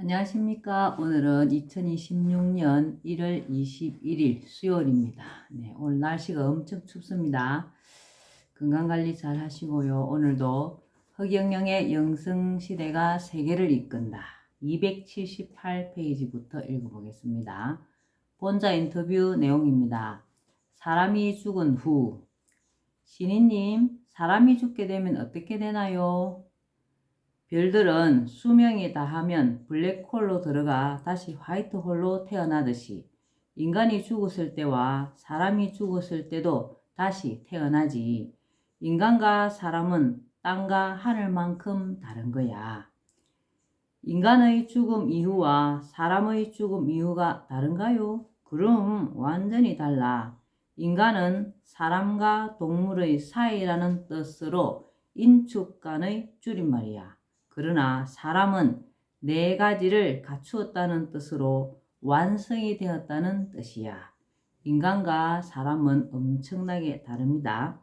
안녕하십니까. 오늘은 2026년 1월 21일 수요일입니다. 네, 오늘 날씨가 엄청 춥습니다. 건강관리 잘 하시고요. 오늘도 허경영의 영성시대가 세계를 이끈다. 278페이지부터 읽어보겠습니다. 본자 인터뷰 내용입니다. 사람이 죽은 후 신인님, 사람이 죽게 되면 어떻게 되나요? 별들은 수명이 다하면 블랙홀로 들어가 다시 화이트홀로 태어나듯이 인간이 죽었을 때와 사람이 죽었을 때도 다시 태어나지. 인간과 사람은 땅과 하늘만큼 다른 거야. 인간의 죽음 이후와 사람의 죽음 이후가 다른가요? 그럼 완전히 달라. 인간은 사람과 동물의 사이라는 뜻으로 인축간의 줄임말이야. 그러나 사람은 네 가지를 갖추었다는 뜻으로 완성이 되었다는 뜻이야. 인간과 사람은 엄청나게 다릅니다.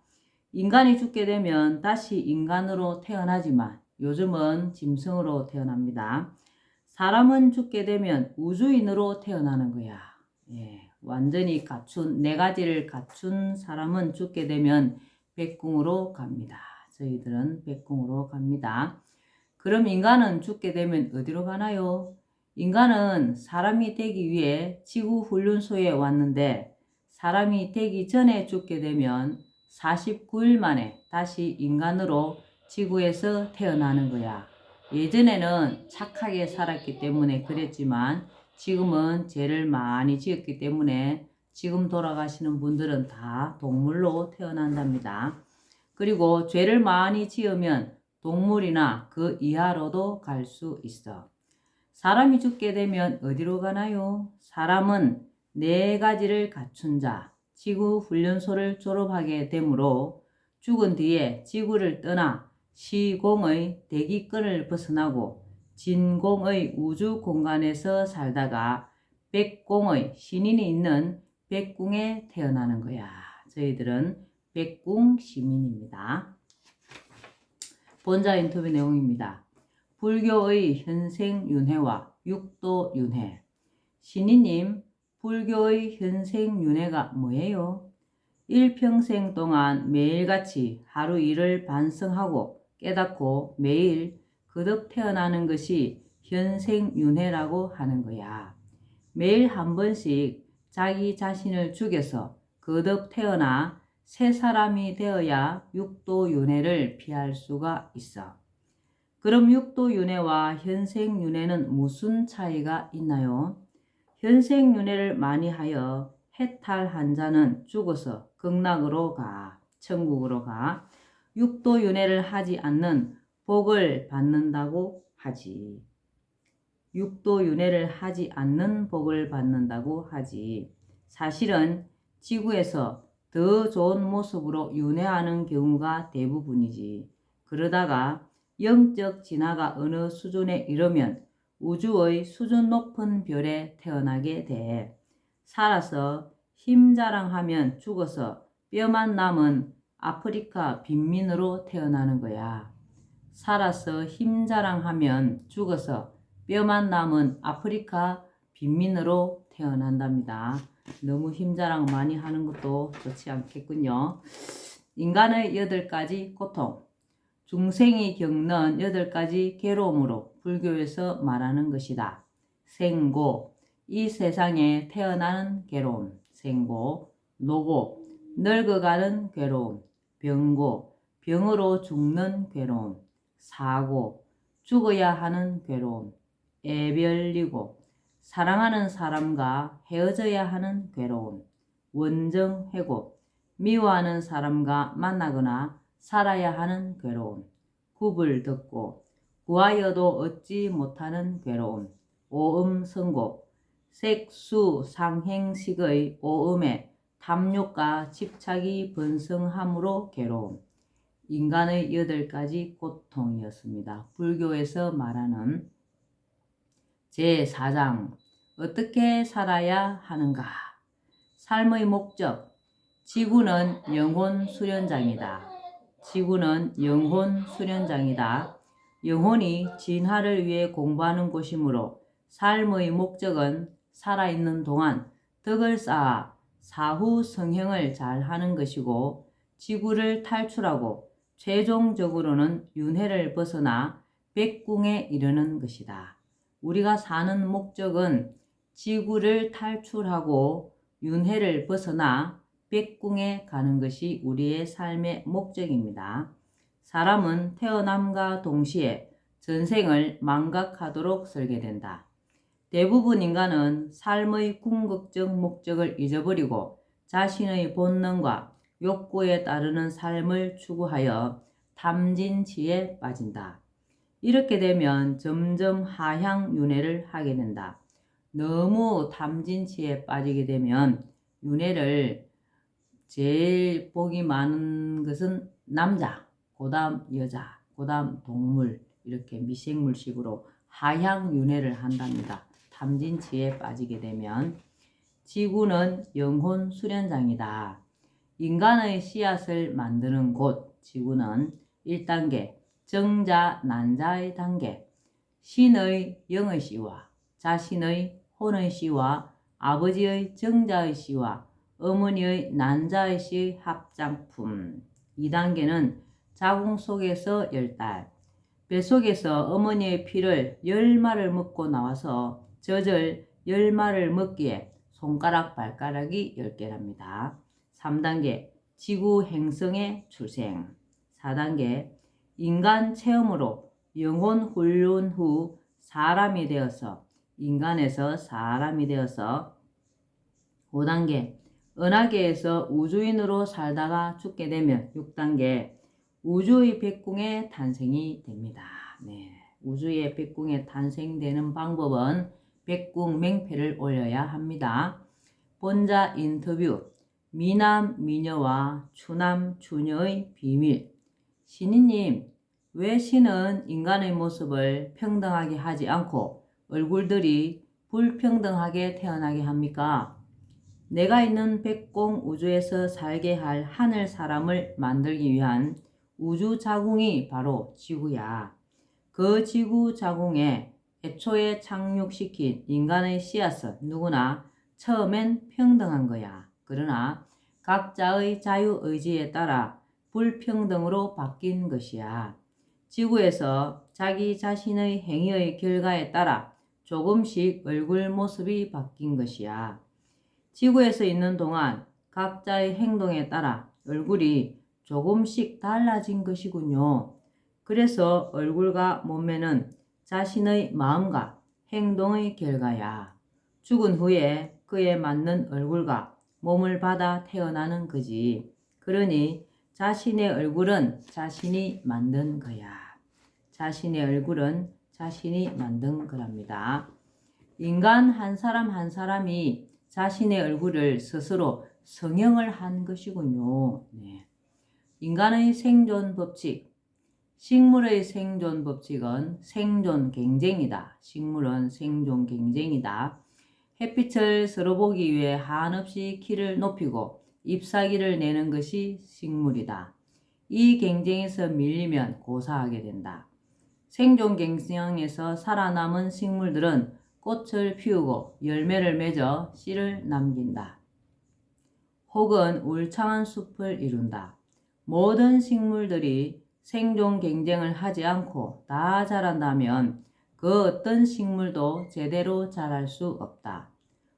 인간이 죽게 되면 다시 인간으로 태어나지만 요즘은 짐승으로 태어납니다. 사람은 죽게 되면 우주인으로 태어나는 거야. 예, 완전히 갖춘 네 가지를 갖춘 사람은 죽게 되면 백궁으로 갑니다. 저희들은 백궁으로 갑니다. 그럼 인간은 죽게 되면 어디로 가나요? 인간은 사람이 되기 위해 지구 훈련소에 왔는데 사람이 되기 전에 죽게 되면 49일 만에 다시 인간으로 지구에서 태어나는 거야. 예전에는 착하게 살았기 때문에 그랬지만 지금은 죄를 많이 지었기 때문에 지금 돌아가시는 분들은 다 동물로 태어난답니다. 그리고 죄를 많이 지으면 동물이나 그 이하로도 갈 수 있어. 사람이 죽게 되면 어디로 가나요? 사람은 네 가지를 갖춘 자, 지구 훈련소를 졸업하게 되므로 죽은 뒤에 지구를 떠나 시공의 대기권을 벗어나고 진공의 우주 공간에서 살다가 백공의 신인이 있는 백궁에 태어나는 거야. 저희들은 백궁 시민입니다. 본자 인터뷰 내용입니다. 불교의 현생 윤회와 육도 윤회. 신이님, 불교의 현생 윤회가 뭐예요? 일평생 동안 매일같이 하루 일을 반성하고 깨닫고 매일 거듭 태어나는 것이 현생윤회라고 하는 거야. 매일 한 번씩 자기 자신을 죽여서 거듭 태어나 새 사람이 되어야 육도 윤회를 피할 수가 있어. 그럼 육도 윤회와 현생 윤회는 무슨 차이가 있나요? 현생 윤회를 많이 하여 해탈한 자는 죽어서 극락으로 가, 천국으로 가. 육도 윤회를 하지 않는 복을 받는다고 하지. 육도 윤회를 하지 않는 복을 받는다고 하지. 사실은 지구에서 더 좋은 모습으로 윤회하는 경우가 대부분이지. 그러다가 영적 진화가 어느 수준에 이르면 우주의 수준 높은 별에 태어나게 돼. 살아서 힘 자랑하면 죽어서 뼈만 남은 아프리카 빈민으로 태어나는 거야. 살아서 힘 자랑하면 죽어서 뼈만 남은 아프리카 빈민으로 태어난답니다. 너무 힘자랑 많이 하는 것도 좋지 않겠군요. 인간의 여덟 가지 고통, 중생이 겪는 여덟 가지 괴로움으로 불교에서 말하는 것이다. 생고, 이 세상에 태어나는 괴로움, 생고, 노고, 늙어가는 괴로움, 병고, 병으로 죽는 괴로움, 사고, 죽어야 하는 괴로움, 애별리고, 사랑하는 사람과 헤어져야 하는 괴로움, 원정 회고, 미워하는 사람과 만나거나 살아야 하는 괴로움, 굽을 듣고 구하여도 얻지 못하는 괴로움, 오음 선고, 색수 상행식의 오음에 탐욕과 집착이 번성함으로 괴로움, 인간의 여덟 가지 고통이었습니다. 불교에서 말하는 제4장 어떻게 살아야 하는가? 삶의 목적 지구는 영혼 수련장이다. 지구는 영혼 수련장이다. 영혼이 진화를 위해 공부하는 곳이므로 삶의 목적은 살아있는 동안 덕을 쌓아 사후 성행을 잘 하는 것이고 지구를 탈출하고 최종적으로는 윤회를 벗어나 백궁에 이르는 것이다. 우리가 사는 목적은 지구를 탈출하고 윤회를 벗어나 백궁에 가는 것이 우리의 삶의 목적입니다. 사람은 태어남과 동시에 전생을 망각하도록 설계된다. 대부분 인간은 삶의 궁극적 목적을 잊어버리고 자신의 본능과 욕구에 따르는 삶을 추구하여 탐진치에 빠진다. 이렇게 되면 점점 하향 윤회를 하게 된다. 너무 탐진치에 빠지게 되면 윤회를 제일 복이 많은 것은 남자, 그 다음 여자, 그 다음 동물 이렇게 미생물식으로 하향 윤회를 한답니다. 탐진치에 빠지게 되면 지구는 영혼 수련장이다. 인간의 씨앗을 만드는 곳 지구는 1단계 정자 난자의 단계. 신의 영의 씨와 자신의 혼의 씨와 아버지의 정자의 씨와 어머니의 난자의 씨의 합장품. 2단계는 자궁 속에서 열달 뱃속에서 어머니의 피를 열마를 먹고 나와서 젖을 열마를 먹기에 손가락 발가락이 10개랍니다. 3단계 지구 행성의 출생. 4단계 인간 체험으로 영혼 훈련 후 사람이 되어서 인간에서 사람이 되어서 5단계 은하계에서 우주인으로 살다가 죽게 되면 6단계 우주의 백궁의 탄생이 됩니다. 네. 우주의 백궁에 탄생되는 방법은 백궁 맹패를 올려야 합니다. 본자 인터뷰 미남 미녀와 추남 추녀의 비밀 신이님 왜 신은 인간의 모습을 평등하게 하지 않고 얼굴들이 불평등하게 태어나게 합니까? 내가 있는 백공 우주에서 살게 할 하늘 사람을 만들기 위한 우주 자궁이 바로 지구야. 그 지구 자궁에 애초에 착륙시킨 인간의 씨앗은 누구나 처음엔 평등한 거야. 그러나 각자의 자유 의지에 따라 불평등으로 바뀐 것이야. 지구에서 자기 자신의 행위의 결과에 따라 조금씩 얼굴 모습이 바뀐 것이야. 지구에서 있는 동안 각자의 행동에 따라 얼굴이 조금씩 달라진 것이군요. 그래서 얼굴과 몸매는 자신의 마음과 행동의 결과야. 죽은 후에 그에 맞는 얼굴과 몸을 받아 태어나는 거지. 그러니 자신의 얼굴은 자신이 만든 거야. 자신의 얼굴은 자신이 만든 거랍니다. 인간 한 사람 한 사람이 자신의 얼굴을 스스로 성형을 한 것이군요. 네. 인간의 생존 법칙. 식물의 생존 법칙은 생존 경쟁이다. 식물은 생존 경쟁이다. 햇빛을 서로 보기 위해 한없이 키를 높이고 잎사귀를 내는 것이 식물이다. 이 경쟁에서 밀리면 고사하게 된다. 생존 경쟁에서 살아남은 식물들은 꽃을 피우고 열매를 맺어 씨를 남긴다. 혹은 울창한 숲을 이룬다. 모든 식물들이 생존 경쟁을 하지 않고 다 자란다면 그 어떤 식물도 제대로 자랄 수 없다.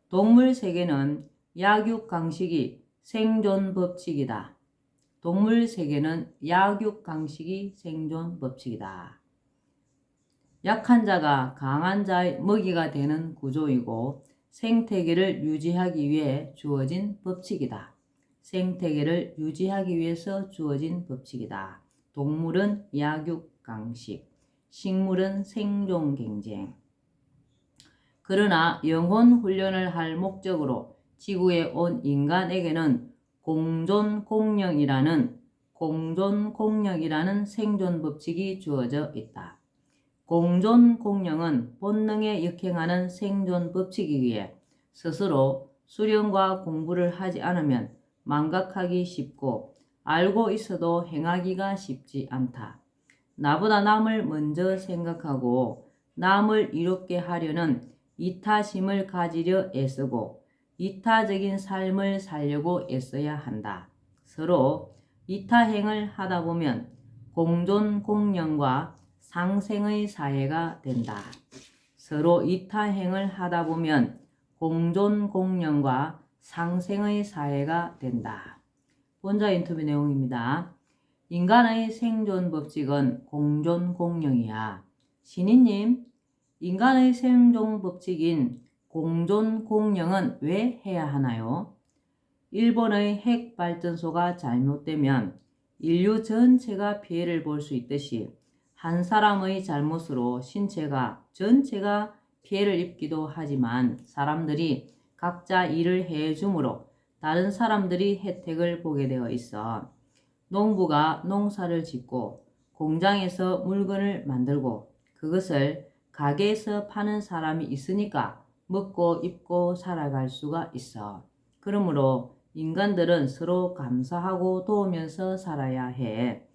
동물 세계는 약육 강식이 생존 법칙이다. 동물 세계는 약육 강식이 생존 법칙이다. 약한 자가 강한 자의 먹이가 되는 구조이고 생태계를 유지하기 위해 주어진 법칙이다. 생태계를 유지하기 위해서 주어진 법칙이다. 동물은 약육 강식, 식물은 생존 경쟁. 그러나 영혼 훈련을 할 목적으로 지구에 온 인간에게는 공존 공력이라는 공존 공력이라는 생존 법칙이 주어져 있다. 공존 공력은 본능에 역행하는 생존 법칙이기에 스스로 수련과 공부를 하지 않으면 망각하기 쉽고 알고 있어도 행하기가 쉽지 않다. 나보다 남을 먼저 생각하고 남을 이롭게 하려는 이타심을 가지려 애쓰고 이타적인 삶을 살려고 애써야 한다. 서로 이타행을 하다 보면 공존 공령과 상생의 사회가 된다. 서로 이타행을 하다 보면 공존 공령과 상생의 사회가 된다. 본자 인터뷰 내용입니다. 인간의 생존 법칙은 공존 공령이야. 신이님, 인간의 생존 법칙인 공존 공령은 왜 해야 하나요? 일본의 핵 발전소가 잘못되면 인류 전체가 피해를 볼 수 있듯이 한 사람의 잘못으로 신체가 전체가 피해를 입기도 하지만 사람들이 각자 일을 해 주므로 다른 사람들이 혜택을 보게 되어 있어. 농부가 농사를 짓고 공장에서 물건을 만들고 그것을 가게에서 파는 사람이 있으니까 먹고 입고 살아갈 수가 있어. 그러므로 인간들은 서로 감사하고 도우면서 살아야 해.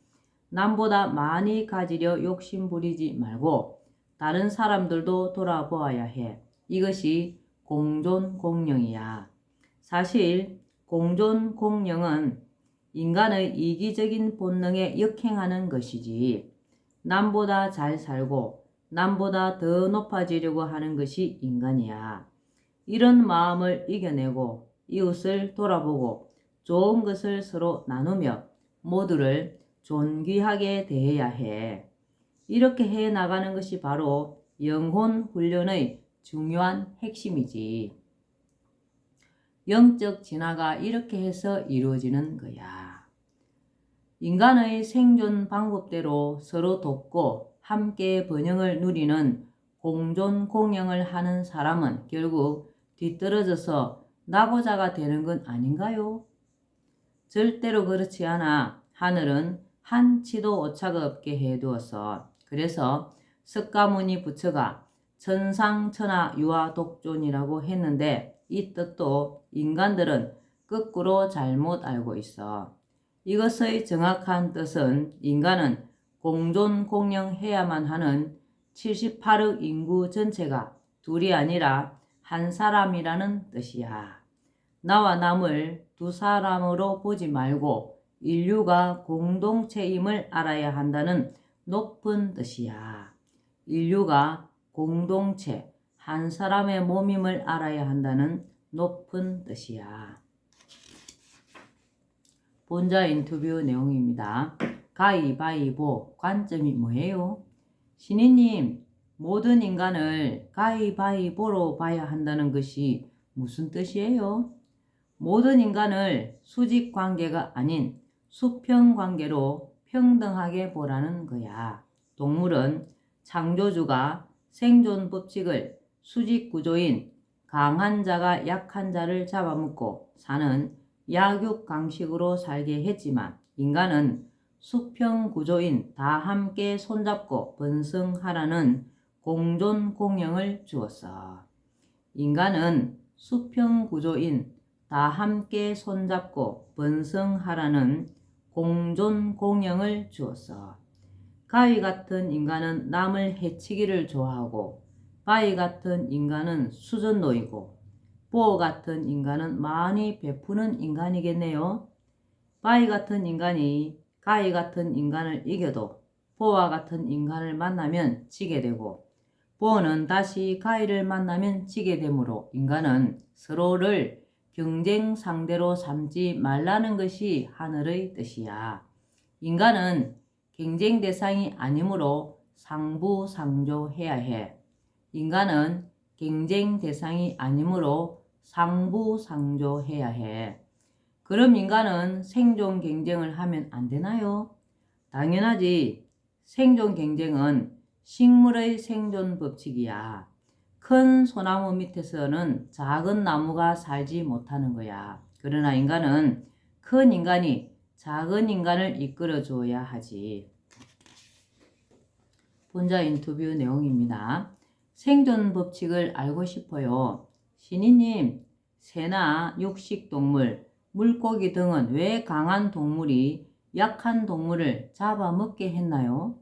남보다 많이 가지려 욕심 부리지 말고 다른 사람들도 돌아보아야 해. 이것이 공존 공령이야. 사실 공존 공령은 인간의 이기적인 본능에 역행하는 것이지. 남보다 잘 살고 남보다 더 높아지려고 하는 것이 인간이야. 이런 마음을 이겨내고 이웃을 돌아보고 좋은 것을 서로 나누며 모두를 존귀하게 대해야 해. 이렇게 해 나가는 것이 바로 영혼 훈련의 중요한 핵심이지. 영적 진화가 이렇게 해서 이루어지는 거야. 인간의 생존 방법대로 서로 돕고 함께 번영을 누리는 공존 공영을 하는 사람은 결국 뒤떨어져서 나고자가 되는 건 아닌가요? 절대로 그렇지 않아 하늘은 한치도 오차가 없게 해두었어. 그래서 석가모니 부처가 천상천하 유아독존이라고 했는데 이 뜻도 인간들은 거꾸로 잘못 알고 있어. 이것의 정확한 뜻은 인간은 공존 공영해야만 하는 78억 인구 전체가 둘이 아니라 한 사람이라는 뜻이야. 나와 남을 두 사람으로 보지 말고 인류가 공동체임을 알아야 한다는 높은 뜻이야. 인류가 공동체, 한 사람의 몸임을 알아야 한다는 높은 뜻이야. 본자 인터뷰 내용입니다. 가위바위보 관점이 뭐예요? 신이님, 모든 인간을 가위바위보로 봐야 한다는 것이 무슨 뜻이에요? 모든 인간을 수직 관계가 아닌 수평 관계로 평등하게 보라는 거야. 동물은 창조주가 생존 법칙을 수직 구조인 강한 자가 약한 자를 잡아먹고 사는 약육 강식으로 살게 했지만 인간은 수평 구조인 다 함께 손잡고 번성하라는 공존 공영을 주었어. 인간은 수평 구조인 다 함께 손잡고 번성하라는 공존 공영을 주었어. 가위 같은 인간은 남을 해치기를 좋아하고 바위 같은 인간은 수전노이고 보호 같은 인간은 많이 베푸는 인간이겠네요. 바위 같은 인간이 가위 같은 인간을 이겨도 보와 같은 인간을 만나면 지게 되고 보는 다시 가위를 만나면 지게 되므로 인간은 서로를 경쟁 상대로 삼지 말라는 것이 하늘의 뜻이야. 인간은 경쟁 대상이 아니므로 상부상조해야 해. 인간은 경쟁 대상이 아니므로 상부상조해야 해. 그럼 인간은 생존 경쟁을 하면 안 되나요? 당연하지. 생존 경쟁은 식물의 생존 법칙이야. 큰 소나무 밑에서는 작은 나무가 살지 못하는 거야. 그러나 인간은 큰 인간이 작은 인간을 이끌어 줘야 하지. 본자 인터뷰 내용입니다. 생존 법칙을 알고 싶어요. 신이님, 새나 육식 동물, 물고기 등은 왜 강한 동물이 약한 동물을 잡아먹게 했나요?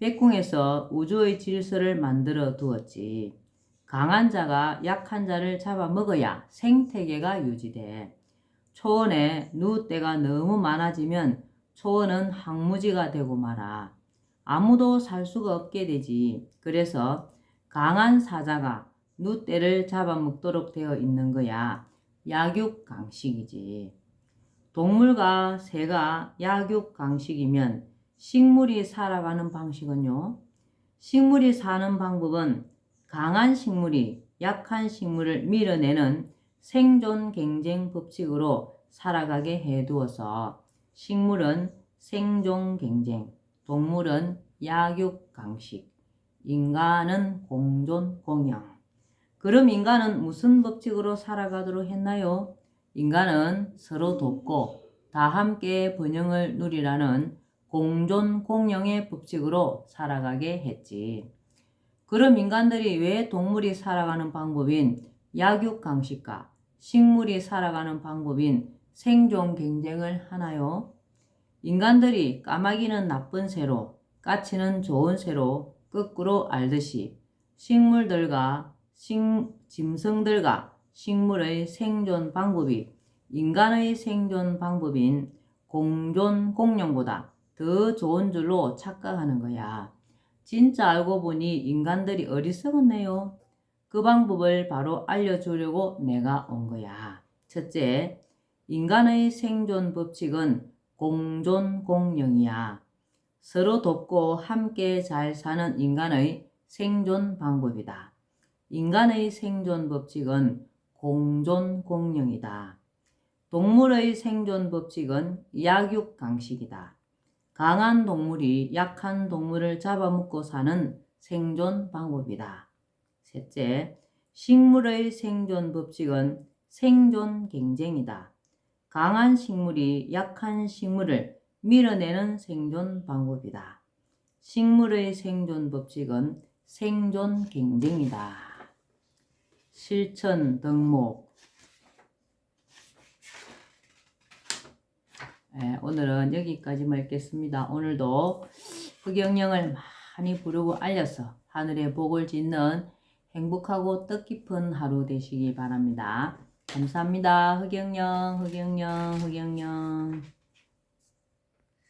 백궁에서 우주의 질서를 만들어 두었지. 강한 자가 약한 자를 잡아먹어야 생태계가 유지돼. 초원에 누때가 너무 많아지면 초원은 항무지가 되고 말아. 아무도 살 수가 없게 되지. 그래서 강한 사자가 누때를 잡아먹도록 되어 있는 거야. 약육강식이지. 동물과 새가 약육강식이면 식물이 살아가는 방식은요. 식물이 사는 방법은 강한 식물이 약한 식물을 밀어내는 생존 경쟁 법칙으로 살아가게 해두어서 식물은 생존 경쟁, 동물은 약육 강식, 인간은 공존 공영. 그럼 인간은 무슨 법칙으로 살아가도록 했나요? 인간은 서로 돕고 다 함께 번영을 누리라는 공존 공영의 법칙으로 살아가게 했지. 그럼 인간들이 왜 동물이 살아가는 방법인 약육 강식과 식물이 살아가는 방법인 생존 경쟁을 하나요? 인간들이 까마귀는 나쁜 새로, 까치는 좋은 새로 거꾸로 알듯이 식물들과 식, 짐승들과 식물의 생존 방법이 인간의 생존 방법인 공존 공룡보다 더 좋은 줄로 착각하는 거야. 진짜 알고 보니 인간들이 어리석었네요. 그 방법을 바로 알려주려고 내가 온 거야. 첫째, 인간의 생존 법칙은 공존 공영이야. 서로 돕고 함께 잘 사는 인간의 생존 방법이다. 인간의 생존 법칙은 공존 공영이다. 동물의 생존 법칙은 약육 강식이다. 강한 동물이 약한 동물을 잡아먹고 사는 생존 방법이다. 셋째, 식물의 생존 법칙은 생존 경쟁이다. 강한 식물이 약한 식물을 밀어내는 생존 방법이다. 식물의 생존 법칙은 생존 경쟁이다. 실천 덕목 네, 오늘은 여기까지만 읽겠습니다. 오늘도 흑영령을 많이 부르고 알려서 하늘의 복을 짓는 행복하고 뜻깊은 하루 되시기 바랍니다. 감사합니다. 흑영령, 흑영령, 흑영령.